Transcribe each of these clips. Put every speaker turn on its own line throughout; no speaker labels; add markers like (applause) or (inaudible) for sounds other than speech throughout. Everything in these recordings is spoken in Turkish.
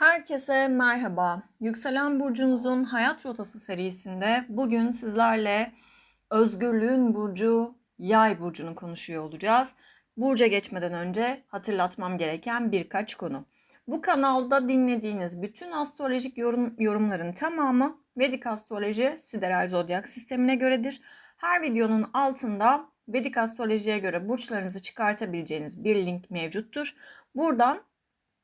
Herkese merhaba. Yükselen Burcunuzun Hayat Rotası serisinde bugün sizlerle Özgürlüğün Burcu Yay Burcu'nu konuşuyor olacağız. Burca geçmeden önce hatırlatmam gereken birkaç konu. Bu kanalda dinlediğiniz bütün astrolojik yorum, yorumların tamamı Vedik Astroloji Sideral Zodyak sistemine göredir. Her videonun altında Vedik Astrolojiye göre burçlarınızı çıkartabileceğiniz bir link mevcuttur. Buradan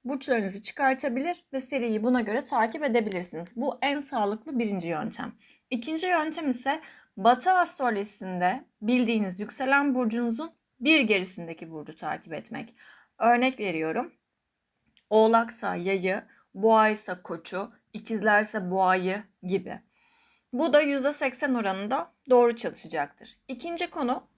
burçlarınızı çıkartabilir ve seriyi buna göre takip edebilirsiniz. Bu en sağlıklı birinci yöntem. İkinci yöntem ise Batı astrolojisinde bildiğiniz yükselen burcunuzun bir gerisindeki burcu takip etmek. Örnek veriyorum. Oğlaksa yayı, boğaysa koçu, ikizlerse boğayı gibi. Bu da %80 oranında doğru çalışacaktır. İkinci konu,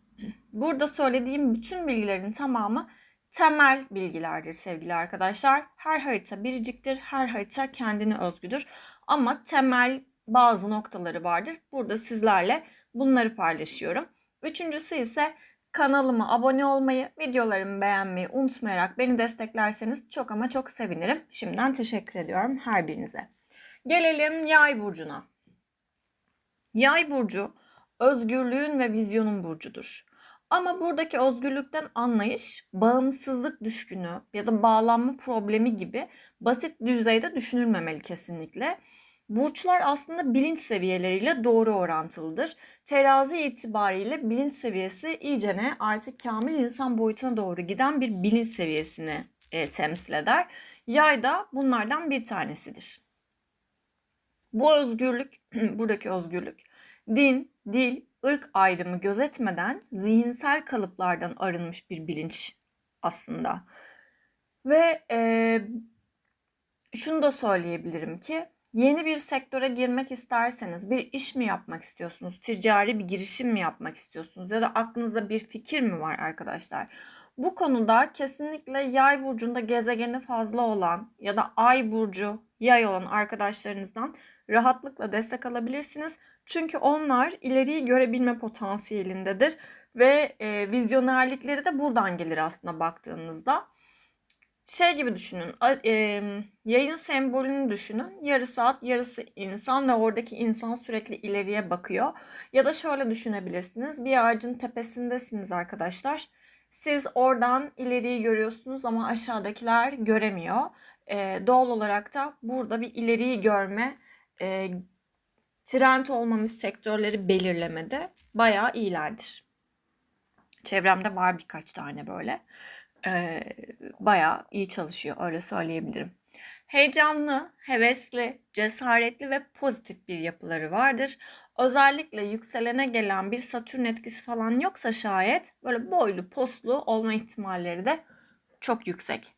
burada söylediğim bütün bilgilerin tamamı temel bilgilerdir sevgili arkadaşlar. Her harita biriciktir, her harita kendine özgüdür. Ama temel bazı noktaları vardır. Burada sizlerle bunları paylaşıyorum. Üçüncüsü ise kanalıma abone olmayı, videolarımı beğenmeyi unutmayarak beni desteklerseniz çok ama çok sevinirim. Şimdiden teşekkür ediyorum her birinize. Gelelim Yay burcuna. Yay burcu özgürlüğün ve vizyonun burcudur. Ama buradaki özgürlükten anlayış bağımsızlık düşkünü ya da bağlanma problemi gibi basit düzeyde düşünülmemeli kesinlikle. Burçlar aslında bilinç seviyeleriyle doğru orantılıdır. Terazi itibariyle bilinç seviyesi iyicene artık kamil insan boyutuna doğru giden bir bilinç seviyesini e, temsil eder. Yay da bunlardan bir tanesidir. Bu özgürlük, (clears throat) buradaki özgürlük din, dil, ırk ayrımı gözetmeden zihinsel kalıplardan arınmış bir bilinç aslında. Ve e, şunu da söyleyebilirim ki yeni bir sektöre girmek isterseniz bir iş mi yapmak istiyorsunuz, ticari bir girişim mi yapmak istiyorsunuz ya da aklınızda bir fikir mi var arkadaşlar? Bu konuda kesinlikle yay burcunda gezegeni fazla olan ya da ay burcu yay olan arkadaşlarınızdan rahatlıkla destek alabilirsiniz. Çünkü onlar ileriyi görebilme potansiyelindedir ve e, vizyonerlikleri de buradan gelir aslında baktığınızda. Şey gibi düşünün, e, yayın sembolünü düşünün. Yarısı at, yarısı insan ve oradaki insan sürekli ileriye bakıyor. Ya da şöyle düşünebilirsiniz. Bir ağacın tepesindesiniz arkadaşlar. Siz oradan ileriyi görüyorsunuz ama aşağıdakiler göremiyor. E, doğal olarak da burada bir ileriyi görme e, trend olmamış sektörleri belirlemede bayağı iyilerdir. Çevremde var birkaç tane böyle. E, bayağı iyi çalışıyor öyle söyleyebilirim. Heyecanlı, hevesli, cesaretli ve pozitif bir yapıları vardır. Özellikle yükselene gelen bir satürn etkisi falan yoksa şayet böyle boylu poslu olma ihtimalleri de çok yüksek.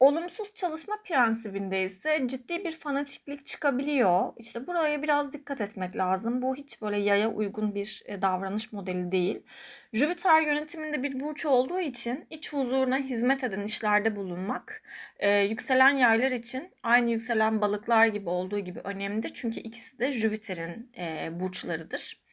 Olumsuz çalışma prensibinde ise ciddi bir fanatiklik çıkabiliyor. İşte buraya biraz dikkat etmek lazım. Bu hiç böyle yaya uygun bir e, davranış modeli değil. Jüpiter yönetiminde bir burç olduğu için iç huzuruna hizmet eden işlerde bulunmak e, yükselen yaylar için aynı yükselen balıklar gibi olduğu gibi önemlidir. Çünkü ikisi de Jüpiter'in e, burçlarıdır.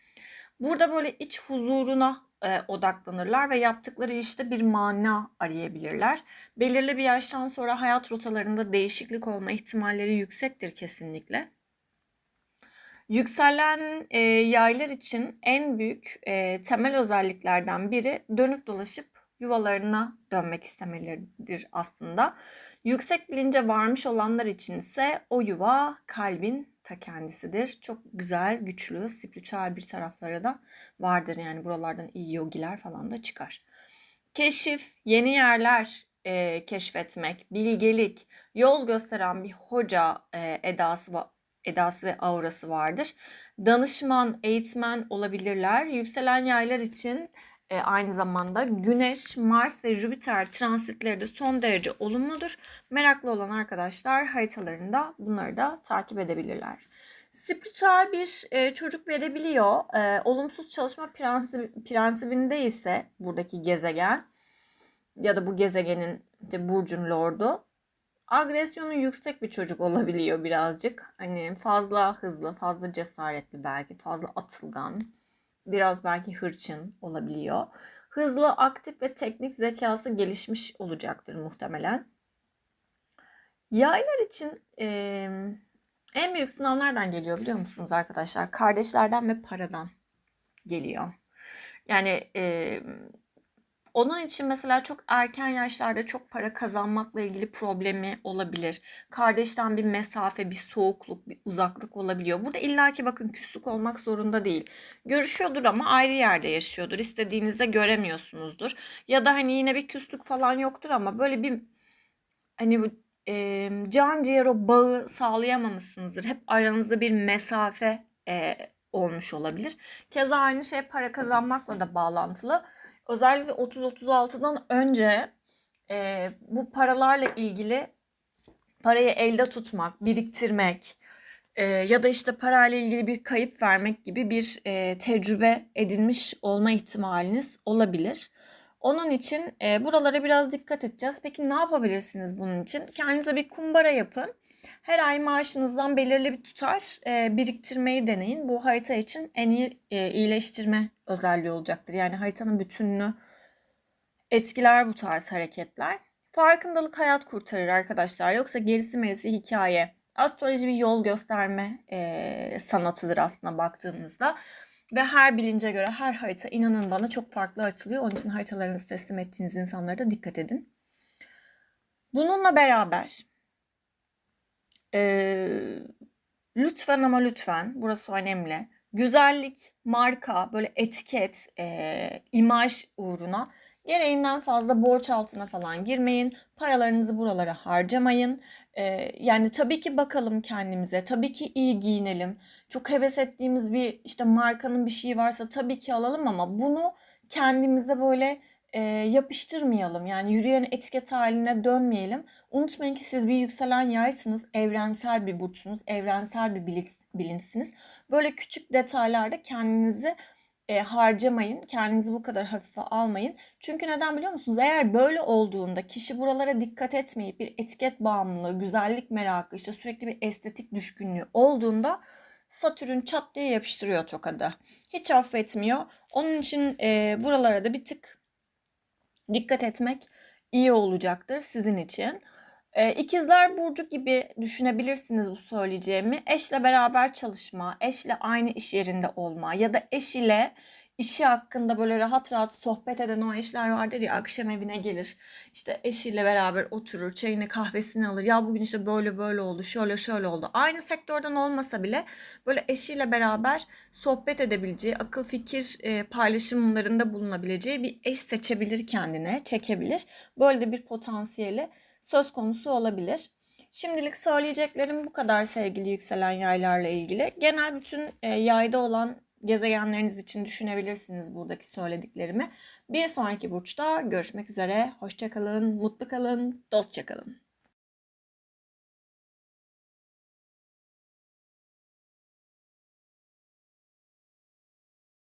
Burada böyle iç huzuruna e, odaklanırlar ve yaptıkları işte bir mana arayabilirler. Belirli bir yaştan sonra hayat rotalarında değişiklik olma ihtimalleri yüksektir kesinlikle. Yükselen e, yaylar için en büyük e, temel özelliklerden biri dönüp dolaşıp yuvalarına dönmek istemeleridir aslında. Yüksek bilince varmış olanlar için ise o yuva kalbin ta kendisidir. Çok güzel, güçlü, spiritüel bir tarafları da vardır. Yani buralardan iyi yogiler falan da çıkar. Keşif, yeni yerler e, keşfetmek, bilgelik, yol gösteren bir hoca e, edası edası ve aurası vardır. Danışman, eğitmen olabilirler. Yükselen yaylar için e, aynı zamanda Güneş, Mars ve Jüpiter transitleri de son derece olumludur. Meraklı olan arkadaşlar haritalarında bunları da takip edebilirler. Spiritüel bir e, çocuk verebiliyor. E, olumsuz çalışma prensip, prensibinde ise buradaki gezegen ya da bu gezegenin işte burcun lordu agresyonu yüksek bir çocuk olabiliyor birazcık. Hani fazla hızlı, fazla cesaretli belki, fazla atılgan biraz belki hırçın olabiliyor. Hızlı, aktif ve teknik zekası gelişmiş olacaktır muhtemelen. Yaylar için e, en büyük sınav nereden geliyor biliyor musunuz arkadaşlar? Kardeşlerden ve paradan geliyor. Yani e, onun için mesela çok erken yaşlarda çok para kazanmakla ilgili problemi olabilir. Kardeşten bir mesafe, bir soğukluk, bir uzaklık olabiliyor. Burada illaki bakın küslük olmak zorunda değil. Görüşüyordur ama ayrı yerde yaşıyordur. İstediğinizde göremiyorsunuzdur. Ya da hani yine bir küslük falan yoktur ama böyle bir hani bu e, can ciğer o bağı sağlayamamışsınızdır. Hep aranızda bir mesafe e, olmuş olabilir. Keza aynı şey para kazanmakla da bağlantılı. Özellikle 30-36'dan önce e, bu paralarla ilgili parayı elde tutmak, biriktirmek e, ya da işte parayla ilgili bir kayıp vermek gibi bir e, tecrübe edinmiş olma ihtimaliniz olabilir. Onun için e, buralara biraz dikkat edeceğiz. Peki ne yapabilirsiniz bunun için? Kendinize bir kumbara yapın. Her ay maaşınızdan belirli bir tutar e, biriktirmeyi deneyin. Bu harita için en iyi e, iyileştirme özelliği olacaktır. Yani haritanın bütününü etkiler bu tarz hareketler. Farkındalık hayat kurtarır arkadaşlar. Yoksa gerisi merisi hikaye. Astroloji bir yol gösterme e, sanatıdır aslında baktığınızda. Ve her bilince göre her harita inanın bana çok farklı açılıyor. Onun için haritalarınızı teslim ettiğiniz insanlara da dikkat edin. Bununla beraber e, lütfen ama lütfen burası önemli. Güzellik, marka, böyle etiket, e, imaj uğruna gereğinden fazla borç altına falan girmeyin. Paralarınızı buralara harcamayın. E, yani tabii ki bakalım kendimize. Tabii ki iyi giyinelim. Çok heves ettiğimiz bir işte markanın bir şeyi varsa tabii ki alalım ama bunu kendimize böyle e, yapıştırmayalım. Yani yürüyen etiket haline dönmeyelim. Unutmayın ki siz bir yükselen yaysınız. Evrensel bir burçsunuz. Evrensel bir bilinç, bilinçsiniz. Böyle küçük detaylarda kendinizi e, harcamayın. Kendinizi bu kadar hafife almayın. Çünkü neden biliyor musunuz? Eğer böyle olduğunda kişi buralara dikkat etmeyip bir etiket bağımlılığı, güzellik merakı, işte sürekli bir estetik düşkünlüğü olduğunda Satürn çat diye yapıştırıyor tokadı. Hiç affetmiyor. Onun için e, buralara da bir tık dikkat etmek iyi olacaktır sizin için. Ee, İkizler Burcu gibi düşünebilirsiniz bu söyleyeceğimi. Eşle beraber çalışma, eşle aynı iş yerinde olma ya da eş ile işi hakkında böyle rahat rahat sohbet eden o eşler vardır ya akşam evine gelir. İşte eşiyle beraber oturur, çayını kahvesini alır. Ya bugün işte böyle böyle oldu, şöyle şöyle oldu. Aynı sektörden olmasa bile böyle eşiyle beraber sohbet edebileceği, akıl fikir e, paylaşımlarında bulunabileceği bir eş seçebilir kendine, çekebilir. Böyle de bir potansiyeli söz konusu olabilir. Şimdilik söyleyeceklerim bu kadar sevgili yükselen yaylarla ilgili. Genel bütün e, yayda olan gezegenleriniz için düşünebilirsiniz buradaki söylediklerimi. Bir sonraki burçta görüşmek üzere. Hoşçakalın, mutlu kalın, dostça kalın.